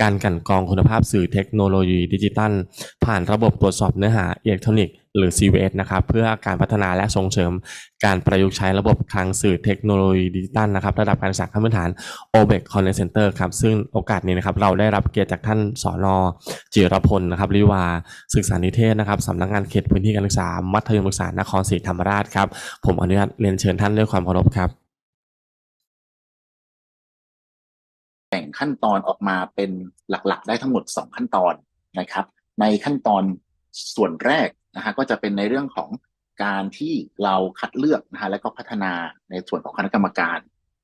การกันกองคุณภาพสื่อเทคโนโลยีดิจิทัล ผ่านระบบตรวจสอบเนื้อหาอิเล็กทรอนิกส์หรือ CVS นะครับเพื่อการพัฒนาและส่งเสริม การประยุกต์ใช้ระบบคลังสื่อเทคโนโลยีดิจิทัลนะครับระดับการศึกษาขั้นพื้นฐาน OBEC Content Center ครับซึ่งโอกาสนี้นะครับเราได้รับเกียรติจากท่านสอนอจิรพลนะครับริวา ศึกษานิเทศนะครับสำนักงานเขตพื้นที่การศึกษา มัธยมศึกษานครศรีธรรมราชครับผมอนุญาตเรียนเชิญท่านด้วยความเคารพครับ ขั้นตอนออกมาเป็นหลักๆ ได้ทั้งหมด 2 ขั้นตอนนะครับ ในขั้นตอนส่วนแรกนะฮะก็จะเป็นในเรื่องของการที่เราคัดเลือกนะฮะแล้วก็พัฒนาในส่วนของคณะกรรมการ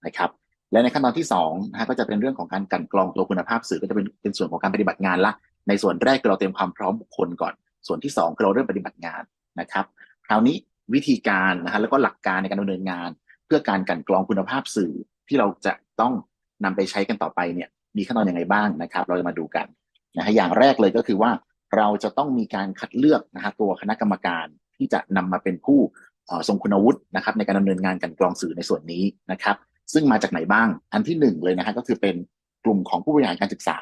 นะครับ และในขั้นตอนที่2นะฮะก็จะเป็นเรื่องของการกันกรองตัวคุณภาพสื่อก็จะเป็นเป็นส่วนของการปฏิบัติงานละ ในส่วนแรกคือเราเตรียมความพร้อมบุคคลก่อน ส่วนที่2คือเราเริ่มปฏิบัติงานนะครับ คราวนี้วิธีการนะฮะแล้วก็หลักการในการดำเนินงาน เพื่อการกันกรองคุณภาพสื่อที่เราจะต้อง นำไปใช้กันต่อไปเนี่ยมีขั้นตอนอยังไงบ้างนะครับ เราจะมาดูกันนะฮะอย่างแรกเลยก็คือว่าเราจะต้องมีการคัดเลือกนะฮะตัวคณะกรรมการที่จะนำมาเป็นผู้ทรงคุณวุฒินะครับ ในการดำเนินงานกันกรองสื่อในส่วนนี้นะครับ ซึ่งมาจากไหนบ้าง อันที่หนึ่งเลยนะฮะก็คือเป็นกลุ่มของผู้บริหารการศึกษา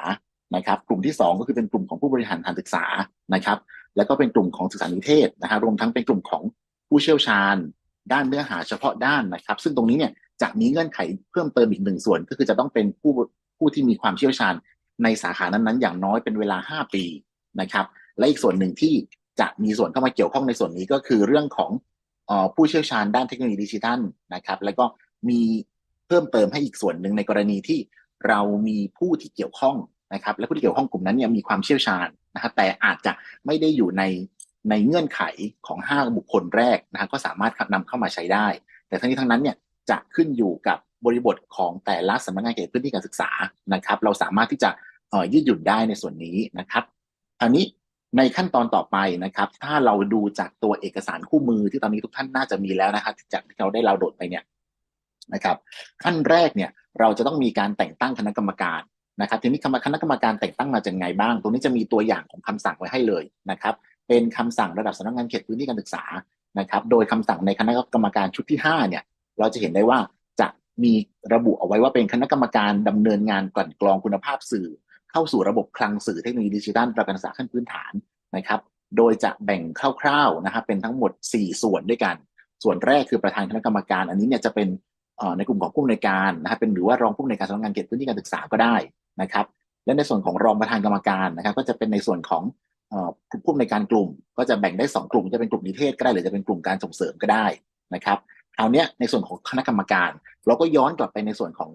นะครับ กลุ่มที่สองก็คือเป็นกลุ่มของผู้บริหารการศึกษานะครับ แล้วก็เป็นกลุ่มของศึกษานิเทศนะฮะรวมทั้งเป็นกลุ่มของผู้เชี่ยวชาญ ด้านเนื้อหาเฉพาะด้านนะครับ ซึ่งตรงนี้เนี่ย จะมีเงื่อนไขเพิ่มเติมอีกหนึ่งส่วน ก็คือจะต้องเป็นผู้ผู้ที่มีความเชี่ยวชาญในสาขานั้นๆ อย่างน้อยเป็นเวลา 5 ปีนะครับ และอีกส่วนหนึ่งที่จะมีส่วนเข้ามาเกี่ยวข้องในส่วนนี้ก็คือเรื่องของออผู้เชี่ยวชาญด้านเทคโนโลยีดิจิทัลนะครับ แล้วก็มีเพิ่มเติมให้อีกส่วนหนึ่งในกรณีที่เรามีผู้ที่เกี่ยวข้องนะครับ และผู้ที่เกี่ยวข้องกลุ่มนั้นเนี่ยมีความเชี่ยวชาญนะฮะแต่อาจจะไม่ได้อยู่ในในเงื่อนไขของ 5 บุคคลแรกนะฮะก็สามารถนำเข้ามาใช้ได้ แต่ทั้งนี้ทั้งนั้นเนี่ย จะขึ้นอยู่กับบริบทของแต่ละสำนักงานเขตพื้นที่การศึกษานะครับ เราสามารถที่จะยืดหยุ่นได้ในส่วนนี้นะครับอันนี้ในขั้นตอนต่อไปนะครับ ถ้าเราดูจากตัวเอกสารคู่มือที่ตอนนี้ทุกท่านน่าจะมีแล้วนะครับจากที่เราได้เราโดดไปเนี่ยนะครับ ขั้นแรกเนี่ยเราจะต้องมีการแต่งตั้งคณะกรรมการนะครับทีนี้คณะกรรมการแต่งตั้งมาจากไงบ้าง ตรงนี้จะมีตัวอย่างของคำสั่งไว้ให้เลยนะครับ เป็นคำสั่งระดับสำนักงานเขตพื้นที่การศึกษานะครับ โดยคำสั่งในคณะกรรมการชุดที่5เนี่ย เราจะเห็นได้ว่าจะมีระบุเอาไว้ว่าเป็นคณะกรรมการดำเนินงานกลั่นกรองคุณภาพสื่อ เข้าสู่ระบบคลังสื่อเทคโนโลยีดิจิทัลประกันศึกษาขั้นพื้นฐานนะครับ โดยจะแบ่งคร่าวๆนะครับเป็นทั้งหมด 4 ส่วนด้วยกัน ส่วนแรกคือประธานคณะกรรมการ อันนี้เนี่ยจะเป็นในกลุ่มของผู้อำนวยการนะครับเป็นหรือว่ารองผู้อำนวยการสำนักงานเขตพื้นที่การศึกษาก็ได้นะครับ และในส่วนของรองประธานกรรมการนะครับ ก็จะเป็นในส่วนของผู้อำนวยการกลุ่ม ก็จะแบ่งได้ 2 กลุ่มจะเป็นกลุ่มนิเทศก็ได้หรือจะเป็นกลุ่มการส่งเสริมก็ได้นะครับ คราวเนี้ยในส่วนของคณะกรรมการ เราก็ย้อนกลับไปในส่วนของ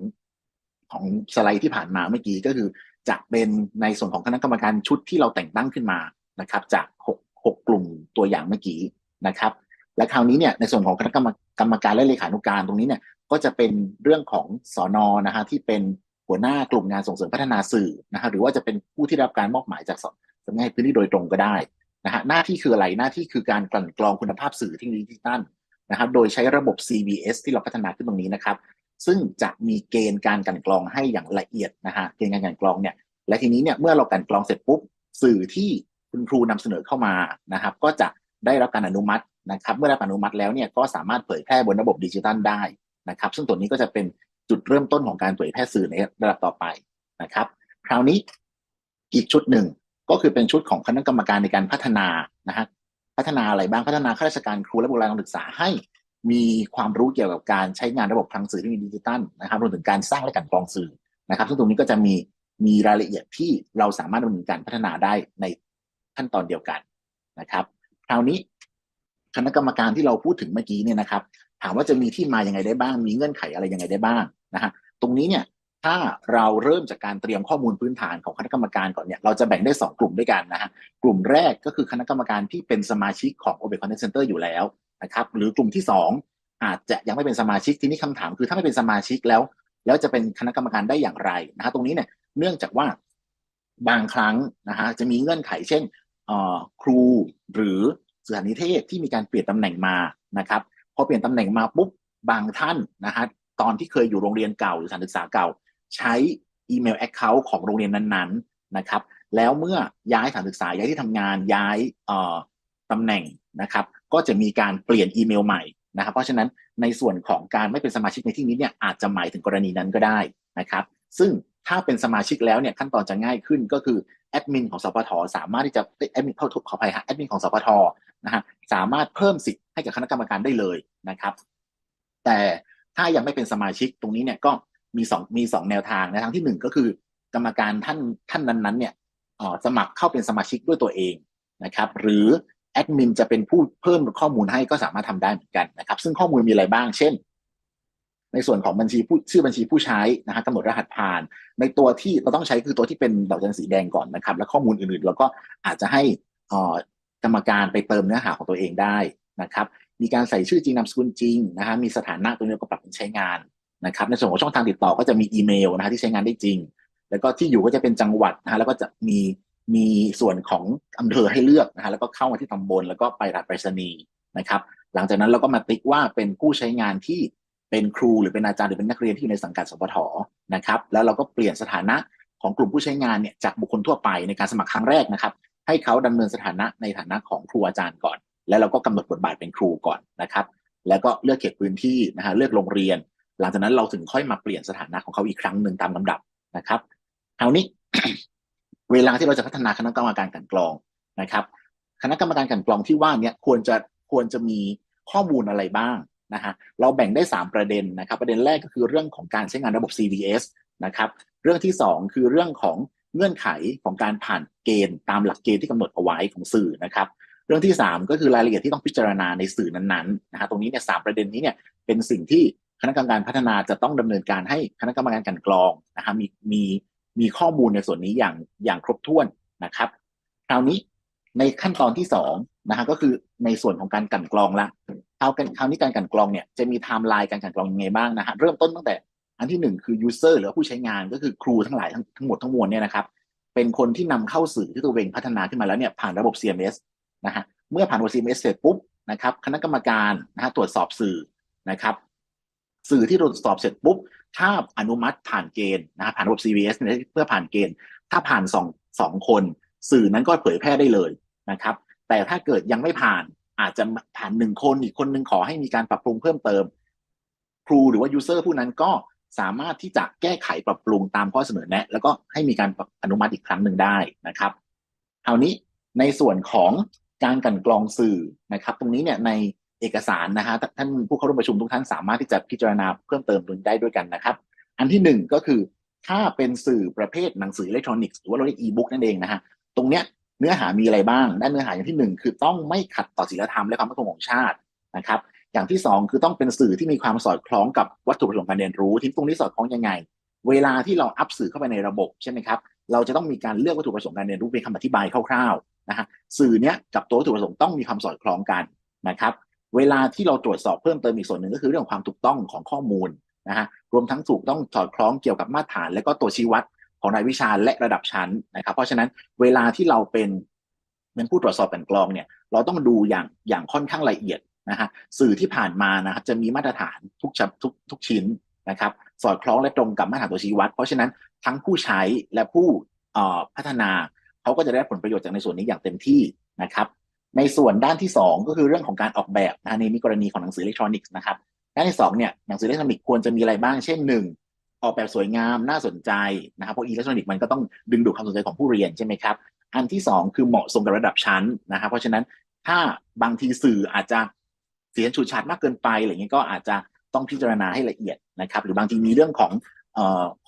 ของสไลด์ที่ผ่านมาเมื่อกี้ก็คือ จะเป็นในส่วนของคณะกรรมการชุดที่เราแต่งตั้งขึ้นมานะครับ จาก6 6กลุ่มตัวอย่างเมื่อกี้นะครับ และคราวนี้เนี่ยในส่วนของคณะกรรมกรรมการและเลขานุการตรงนี้เนี่ยก็จะเป็นเรื่องของสอนอนะฮะที่เป็นหัวหน้ากลุ่มงานส่งเสริมพัฒนาสื่อนะฮะหรือว่าจะเป็นผู้ที่รับการมอบหมายจากสำนักงานพื้นที่โดยตรงก็ได้นะฮะหน้าที่คืออะไรหน้าที่คือการกลั่นกรองคุณภาพสื่อทคโนโลยีดิจิทัล นะครับ โดยใช้ระบบ CBS ที่เราพัฒนาขึ้นตรงนี้นะครับ ซึ่งจะมีเกณฑ์การกันกรองให้อย่างละเอียดนะฮะ เกณฑ์การกันกรองเนี่ย และทีนี้เนี่ยเมื่อเรากันกรองเสร็จปุ๊บ สื่อที่คุณครูนำเสนอเข้ามานะครับ ก็จะได้รับการอนุมัตินะครับ เมื่อได้รับอนุมัติแล้วเนี่ยก็สามารถเผยแพร่บนระบบดิจิทัลได้นะครับ ซึ่งตัวนี้ก็จะเป็นจุดเริ่มต้นของการเผยแพร่สื่อในระดับต่อไปนะครับ คราวนี้อีกชุดหนึ่งก็คือเป็นชุดของคณะกรรมการในการพัฒนานะฮะ พัฒนาอะไรบ้าง พัฒนาข้าราชการครูและบุคลากรศึกษาให้ มีความรู้เกี่ยวกับการใช้งานระบบทางสื่อที่มีดิจิตัลนะครับรวมถึงการสร้างและการกรองสื่อนะครับ ซึ่งตรงนี้ก็จะมีมีรายละเอียดที่เราสามารถดำเนินการพัฒนาได้ในขั้นตอนเดียวกันนะครับ คราวนี้คณะกรรมการที่เราพูดถึงเมื่อกี้เนี่ยนะครับ ถามว่าจะมีที่มายังไงได้บ้าง มีเงื่อนไขอะไรยังไงได้บ้างนะฮะตรงนี้เนี่ย ถ้าเราเริ่มจากการเตรียมข้อมูลพื้นฐานของคณะกรรมการก่อนเนี่ยเราจะแบ่งได้ 2 กลุ่มด้วยกันนะฮะกลุ่มแรกก็คือคณะกรรมการที่เป็นสมาชิกของ o b e Content Center อยู่แล้วนะครับหรือกลุ่มที่ 2 อาจจะยังไม่เป็นสมาชิกทีนี้คำถามคือถ้าไม่เป็นสมาชิกแล้ว แล้วจะเป็นคณะกรรมการได้อย่างไรนะฮะตรงนี้เนี่ยเนื่องจากว่าบางครั้งนะฮะจะมีเงื่อนไขเช่นครูหรือสถานิเทศที่มีการเปลี่ยนตำแหน่งมานะครับพอเปลี่ยนตำแหน่งมาปุ๊บบางท่านนะฮะตอนที่เคยอยู่โรงเรียนเก่าหรือสถานศึกษาเก่า ใช้อีเมลแอคเคาท์ของโรงเรียนนั้นๆนะครับ แล้วเมื่อย้ายสถานศึกษาย้ายที่ทำงานย้ายตำแหน่งนะครับ ก็จะมีการเปลี่ยนอีเมลใหม่นะครับ เพราะฉะนั้นในส่วนของการไม่เป็นสมาชิกในที่นี้เนี่ยอาจจะหมายถึงกรณีนั้นก็ได้นะครับ ซึ่งถ้าเป็นสมาชิกแล้วเนี่ยขั้นตอนจะง่ายขึ้นก็คือแอดมินของสปทสามารถที่จะแอดมินเข้าถูกขออภัยฮะแอดมินของสปทนะฮะสามารถเพิ่มสิทธิ์ให้กับคณะกรรมการได้เลยนะครับ แต่ถ้ายังไม่เป็นสมาชิกตรงนี้เนี่ยก็ มีสองมีสองแนวทางนะทางที่หนึ่งก็คือกรรมการท่านท่านนั้นๆเนี่ยสมัครเข้าเป็นสมาชิกด้วยตัวเองนะครับ หรือแอดมินจะเป็นผู้เพิ่มข้อมูลให้ก็สามารถทำได้เหมือนกันนะครับ ซึ่งข้อมูลมีอะไรบ้าง เช่น ในส่วนของบัญชีผู้ชื่อบัญชีผู้ใช้นะฮะกำหนดรหัสผ่าน ในตัวที่เราต้องใช้คือตัวที่เป็นดอกจันสีแดงก่อนนะครับ แล้วข้อมูลอื่นๆเราก็อาจจะให้กรรมการไปเติมเนื้อหาของตัวเองได้นะครับ มีการใส่ชื่อจริงนามสกุลจริงนะฮะมีสถานะตัวนี้ก็ปรับเป็นใช้งาน นะครับในส่วนของช่องทางติดต่อก็จะมีอีเมลนะฮะที่ใช้งานได้จริง แล้วก็ที่อยู่ก็จะเป็นจังหวัดนะฮะแล้วก็จะมีมีส่วนของอำเภอให้เลือกนะฮะแล้วก็เข้ามาที่ตำบลแล้วก็ไปรับไปรษณีย์นะครับ หลังจากนั้นเราก็มาติ๊กว่าเป็นผู้ใช้งานที่เป็นครูหรือเป็นอาจารย์หรือเป็นนักเรียนที่อยู่ในสังกัดสปทนะครับ แล้วเราก็เปลี่ยนสถานะของกลุ่มผู้ใช้งานเนี่ยจากบุคคลทั่วไปในการสมัครครั้งแรกนะครับ ให้เขาดำเนินสถานะในฐานะของครูอาจารย์ก่อน แล้วเราก็กำหนดบทบาทเป็นครูก่อนนะครับ แล้วก็เลือกเขตพื้นที่นะฮะเลือกโรงเรียน หลังจากนั้นเราถึงค่อยมาเปลี่ยนสถานะของเขาอีกครั้งหนึ่งตามลำดับนะครับคราวนี้ เวลาที่เราจะพัฒนาคณะกรรมการกันกรองนะครับ คณะกรรมการกันกรองที่ว่าเนี่ยควรจะควรจะมีข้อมูลอะไรบ้างนะฮะเราแบ่งได้ 3 ประเด็นนะครับ ประเด็นแรกก็คือเรื่องของการใช้งานระบบ CVS นะครับ เรื่องที่ 2 คือเรื่องของเงื่อนไขของการผ่านเกณฑ์ตามหลักเกณฑ์ที่กำหนดเอาไว้ของสื่อนะครับ เรื่องที่ 3 ก็คือรายละเอียดที่ต้องพิจารณาในสื่อนั้นๆนะฮะตรงนี้เนี่ยสามประเด็นนี้เนี่ยเป็นสิ่งที่ คณะกรรมการพัฒนาจะต้องดำเนินการให้คณะกรรมการกันกรองนะฮะมีมีมีข้อมูลในส่วนนี้อย่างอย่างครบถ้วนนะครับ คราวนี้ในขั้นตอนที่สองนะฮะก็คือในส่วนของการกลันกรองละเอากันคราวนี้การกลันกรองเนี่ยจะมีไทม์ไลน์การกลันกรองยังไงบ้างนะฮะเริ่มต้นตั้งแต่อันที่หนึ่งคือ user หรือผู้ใช้งานก็คือครูทั้งหลายทั้งทั้งหมดทั้งมวลเนี่ยนะครับเป็นคนที่นำเข้าสื่อที่ตัวเองพัฒนาขึ้นมาแล้วเนี่ยผ่านระบบ CMS นะฮะเมื่อผ่านระบบ CMS เสร็จปุ๊บนะครับคณะกรรมการนะฮะตรวจสอบสื่อนะครับ สื่อที่ตรวจสอบเสร็จปุ๊บ ถ้าอนุมัติผ่านเกณฑ์นะผ่านระบบ CVS เพื่อผ่านเกณฑ์ ถ้าผ่านสองสองคน สื่อนั้นก็เผยแพร่ได้เลยนะครับ แต่ถ้าเกิดยังไม่ผ่านอาจจะผ่านหนึ่งคนอีกคนหนึ่งขอให้มีการปรับปรุงเพิ่มเติม ครูหรือว่ายูเซอร์ผู้นั้นก็สามารถที่จะแก้ไขปรับปรุงตามข้อเสนอแนะ แล้วก็ให้มีการอนุมัติอีกครั้งหนึ่งได้นะครับคราวนี้ในส่วนของการกันกรองสื่อนะครับ ตรงนี้เนี่ยใน เอกสารนะฮะท่านผู้เข้าร่วมประชุมทุกท่านสามารถที่จะพิจารณาเพิ่มเติมตรงนี้ได้ด้วยกันนะครับ อันที่หนึ่งก็คือถ้าเป็นสื่อประเภทหนังสืออิเล็กทรอนิกส์หรือว่าเราเรียกอีบุ๊กนั่นเองนะฮะตรงเนี้ยเนื้อหามีอะไรบ้างด้านเนื้อหาอย่างที่หนึ่งคือต้องไม่ขัดต่อศีลธรรมและความมั่นคงของชาตินะครับอย่างที่สองคือต้องเป็นสื่อที่มีความสอดคล้องกับวัตถุประสงค์การเรียนรู้ที่ตรงนี้สอดคล้องยังไง เวลาที่เราอัพสื่อเข้าไปในระบบใช่ไหมครับเราจะต้องมีการเลือกวัตถุประสงค์การเรียนรู้เป็นคำอธิบายคร่าวๆนะฮะสื่อเนี้ยกับตัววัตถุประสงค์ต้องมีความสอดคล้องกันนะครับ เวลาที่เราตรวจสอบเพิ่มเติมอีกส่วนหนึ่งก็คือเรื่องความถูกต้องของข้อมูลนะฮะรวมทั้งถูกต้องสอดคล้องเกี่ยวกับมาตรฐาน และก็ตัวชี้วัดของรายวิชาและระดับชั้นนะครับ เพราะฉะนั้นเวลาที่เราเป็นเป็นผู้ตรวจสอบกลันกรองเนี่ยเราต้องดูอย่างอย่างค่อนข้างละเอียดนะฮะสื่อที่ผ่านมานะครับจะมีมาตรฐานทุกชับทุกทุกชิ้นนะครับ สอดคล้องและตรงกับมาตรฐานตัวชี้วัด เพราะฉะนั้นทั้งผู้ใช้และผู้พัฒนาเขาก็จะได้ผลประโยชน์จากในส่วนนี้อย่างเต็มที่นะครับ ในส่วนด้านที่ 2 ก็คือเรื่องของการออกแบบนะในนี้กรณีของหนังสืออิเล็กทรอนิกส์นะครับด้านที่2เนี่ยหนังสืออิเล็กทรอนิกส์ควรจะมีอะไรบ้างเช่นหนึ่งออกแบบสวยงามน่าสนใจนะครับเพราะอิเล็กทรอนิกส์มันก็ต้องดึงดูดความสนใจของผู้เรียนใช่ไหมครับอันที่ 2 คือเหมาะสมกับระดับชั้นนะครับเพราะฉะนั้นถ้าบางทีสื่ออาจจะเสียงฉูดฉาดมากเกินไปอะไรเงี้ยก็อาจจะต้องพิจารณาให้ละเอียดนะครับ หรือบางทีมีเรื่องของ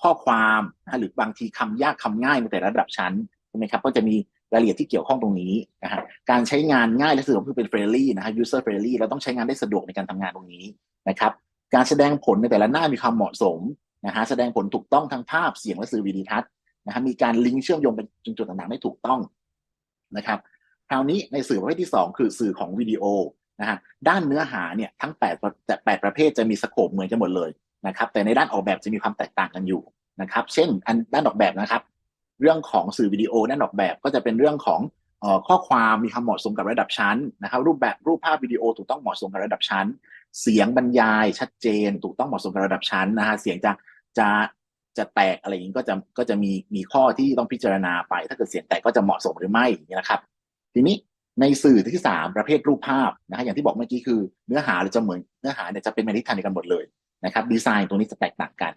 ข้อความหรือบางทีคำยากคำง่ายในแต่ระดับชั้นใช่ไหมครับก็จะมี รายละเอียดที่เกี่ยวข้องตรงนี้นะฮะการใช้งานง่ายและสะดวกคือเป็นเฟรนลี่นะฮะ user friendly เราต้องใช้งานได้สะดวกในการทำงานตรงนี้นะครับ การแสดงผลในแต่ละหน้ามีความเหมาะสมนะฮะแสดงผลถูกต้องทั้งภาพเสียงและสื่อวิดีทัศน์นะฮะมีการลิงก์เชื่อมโยงเป็นจุดต่างๆได้ถูกต้องนะครับคราวนี้ในสื่อประเภทที่ 2 คือสื่อของวิดีโอนะฮะด้านเนื้อหาเนี่ยทั้ง8ปแต่8ประเภทจะมีสโคปเหมือนกันหมดเลยนะครับแต่ในด้านออกแบบจะมีความแตกต่างกันอยู่นะครับ เช่นอันด้านออกแบบนะครับ เรื่องของสื่อวิดีโอด้านออกแบบ ก็จะเป็นเรื่องของอข้อความมีความเหมาะสมกับระดับชั้นนะครับ รูปแบบรูปภาพวิดีโอถูกต้องเหมาะสมกับระดับชั้น เสียงบรรยายชัดเจน ถูกต้องเหมาะสมกับระดับชั้นนะฮะเสียงจะจะจะแตกอะไรอย่างนี้ก็จะก็จะมีมีข้อที่ต้องพิจารณาไป ถ้าเกิดเสียงแตกก็จะเหมาะสมหรือไม่อย่างนี้นะครับ ทีนี้ในสื่อที่สามประเภทรูปภาพนะฮะอย่างที่บอกเมื่อกี้คือเนื้อหาเราจะเหมือนเนื้อหาเนี่ยจะเป็นในทิศทางเดียวกันหมดเลยนะครับดีไซน์ตรงนี้จะแตกต่างกัน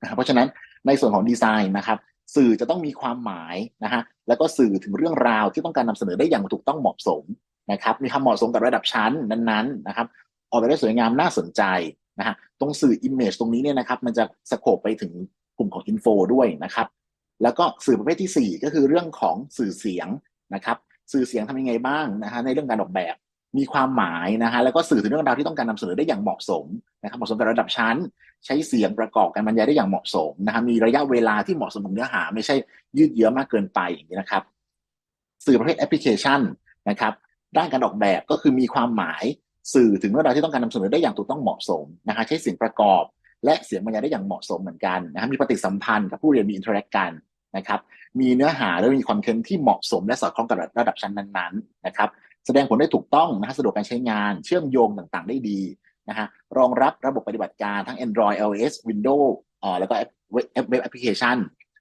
นะครับเพราะฉะนั้นในส่วนของดีไซน์นะครับ สื่อจะต้องมีความหมายนะฮะแล้วก็สื่อถึงเรื่องราวที่ต้องการนำเสนอได้อย่างถูกต้องเหมาะสมนะครับมีความเหมาะสมกับระดับชั้นนั้นๆนะครับออกไปได้สวยงามน่าสนใจนะฮะตรงสื่อ Image ตรงนี้เนี่ยนะครับมันจะสโคปไปถึงกลุ่มของ Info ด้วยนะครับแล้วก็สื่อประเภทที่ 4 ก็คือเรื่องของสื่อเสียงนะครับสื่อเสียงทำยังไงบ้างนะฮะในเรื่องการออกแบบ มีความหมายนะฮะแล้วก็สื่อถึงเรื่องราวที่ต้องการนำเสนอได้อย่างเหมาะสมนะครับเหมาะสมกับระดับชั้น ใช้เสียงประกอบการบรรยายได้อย่างเหมาะสมนะฮะมีระยะเวลาที่เหมาะสมกับเนื้อหา ไม่ใช่ยืดเยื้อมากเกินไปอย่างนี้นะครับ สื่อประเภทแอปพลิเคชันนะครับด้านการออกแบบก็คือมีความหมายสื่อถึงเรื่องราวที่ต้องการนำเสนอได้อย่างถูกต้องเหมาะสมนะฮะใช้เสียงประกอบ และเสียงบรรยายได้อย่างเหมาะสมเหมือนกันนะฮะมีปฏิสัมพันธ์กับผู้เรียนมีอินเทอร์แอคกันนะครับมีเนื้อหาและมีคอนเทนต์ที่เหมาะสมและสอดคล้องกับระดับชั้นนั้นๆนะครับ แสดงผลได้ถูกต้องนะฮะสะดวกการใช้งานเชื่อมโยงต่างๆ ได้ดีนะฮะรองรับระบบปฏิบัติการทั้ง Android iOS Windows อ่าแล้วก็เว็บเว็บแอปพลิเคชัน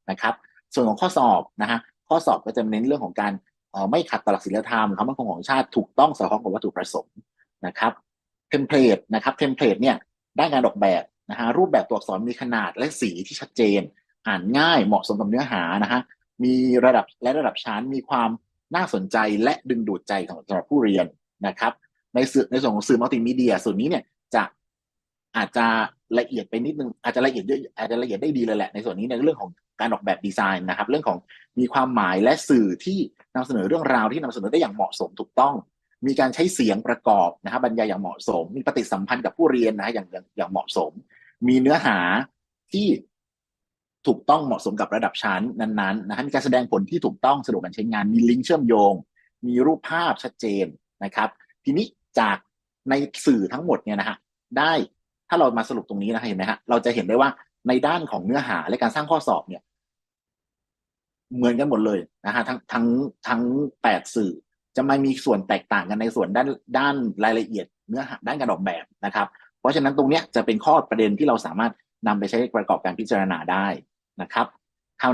นะครับ ส่วนของข้อสอบนะฮะข้อสอบก็จะเน้นเรื่องของการออไม่ขัดต่อหลักศีลธรรมความมั่นคงของชาติถูกต้องสอดคล้องกับวัตถุประสงค์นะครับเทมเพลตนะครับเทมเพลตเนี่ยด้านการออกแบบนะฮะรูปแบบตัวอักษรมีขนาดและสีที่ชัดเจน อ่านง่ายเหมาะสมกับเนื้อหานะฮะมีระดับและระดับชั้นมีความ น่าสนใจและดึงดูดใจของสำหรับผู้เรียนนะครับ ในสื่อในส่วนของสื่อมัลติมีเดีย ส่วนนี้เนี่ยจะอาจจะละเอียดไปนิดนึงอาจจะละเอียดเยอะอาจจะละเอียดได้ดีเลยแหละในส่วนนี้ในเรื่องของการออกแบบดีไซน์นะครับ เรื่องของมีความหมายและสื่อที่นำเสนอเรื่องราวที่นำเสนอได้อย่างเหมาะสมถูกต้อง มีการใช้เสียงประกอบนะครับบรรยายอย่างเหมาะสม มีปฏิสัมพันธ์กับผู้เรียนนะอย่างอย่างเหมาะสม มีเนื้อหาที่ ถูกต้องเหมาะสมกับระดับชั้นนั้นๆนะฮะมีการแสดงผลที่ถูกต้องสะดวกการใช้งาน มีลิงก์เชื่อมโยง มีรูปภาพชัดเจนนะครับ ทีนี้จากในสื่อทั้งหมดเนี่ยนะฮะได้ถ้าเรามาสรุปตรงนี้นะะเห็นไหมฮะเราจะเห็นได้ว่าในด้านของเนื้อหาและการสร้างข้อสอบเนี่ย เหมือนกันหมดเลยนะฮะทั้งทั้งทั้งแปดสื่อจะไม่มีส่วนแตกต่างกันในส่วนด้านด้านรายละเอียดเนื้อหาด้านการออกแบบนะครับ เพราะฉะนั้นตรงเนี้ยจะเป็นข้อประเด็นที่เราสามารถนำไปใช้ประกอบการพิจารณาได้ นะครับ